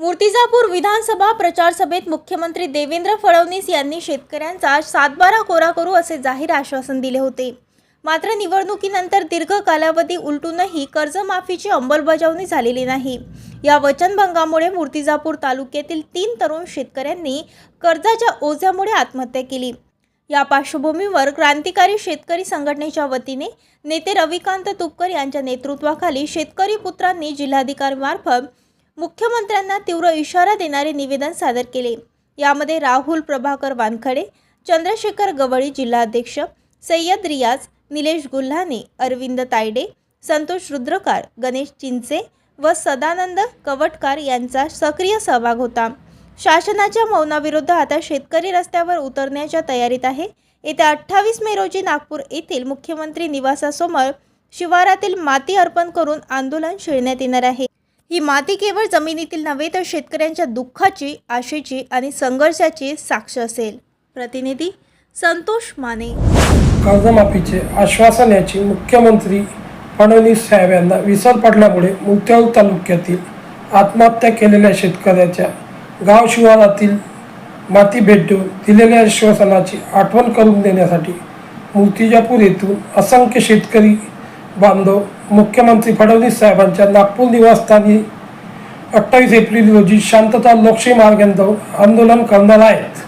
मूर्तिजापूर विधानसभा प्रचार सभेत मुख्यमंत्री देवेंद्र फडणवीस यांनी शेतकऱ्यांचा सातबारा कोरा करू असे जाहीर आश्वासन दिले होते. मात्र निवडणुकीनंतर दीर्घ कालावधी उलटूनही कर्जमाफीची अंमलबजावणी झालेली नाही. या वचनभंगामुळे मूर्तिजापूर तालुक्यातील तीन तरुण शेतकऱ्यांनी कर्जाच्या ओझ्यामुळे आत्महत्या केली. या पार्श्वभूमीवर क्रांतिकारी शेतकरी संघटनेच्या वतीने नेते रविकांत तुपकर यांच्या नेतृत्वाखाली शेतकरी पुत्रांनी जिल्हाधिकारीमार्फत मुख्यमंत्र्यांना तीव्र इशारा देणारे निवेदन सादर केले. यामध्ये राहुल प्रभाकर वानखडे चंद्रशेखर गवळी जिल्हाध्यक्ष सय्यद रियाज निलेश गुल्हाने अरविंद तायडे संतोष रुद्रकार गणेश चिंचे व सदानंद कवटकार यांचा सक्रिय सहभाग होता. शासनाच्या मौनाविरुद्ध आता शेतकरी रस्त्यावर उतरण्याच्या तयारीत आहे. येत्या अठ्ठावीस मे रोजी नागपूर येथील मुख्यमंत्री निवासासमोर शिवारातील माती अर्पण करून आंदोलन छेडण्यात येणार आहे. ही माती केवळ जमिनीतील नव्हे तर शेतकऱ्यांच्या दुःखाची आशेची आणि संघर्षाची साक्ष असेल. प्रतिनिधी संतोष माने. कर्जमाफीचे आश्वासन याची मुख्यमंत्री फडणवीस साहेब यांना विसर पडल्यामुळे मुक्त्याऊर तालुक्यातील आत्महत्या केलेल्या शेतकऱ्याच्या गाव शिवारातील माती भेट देऊन दिलेल्या आश्वासनाची आठवण करून देण्यासाठी मूर्तिजापूर येथून असंख्य शेतकरी बांधव मुख्यमंत्री फडणवीस साहेबांच्या नागपूर निवासस्थानी अठ्ठावीस एप्रिल रोजी शांतता लोकशाही मार्गांत आंदोलन करणार आहेत.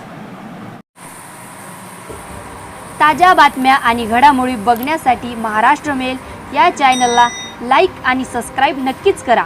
ताज्या बातम्या आणि घडामोडी बघण्यासाठी महाराष्ट्र मेल या चॅनलला लाईक आणि सबस्क्राईब नक्कीच करा.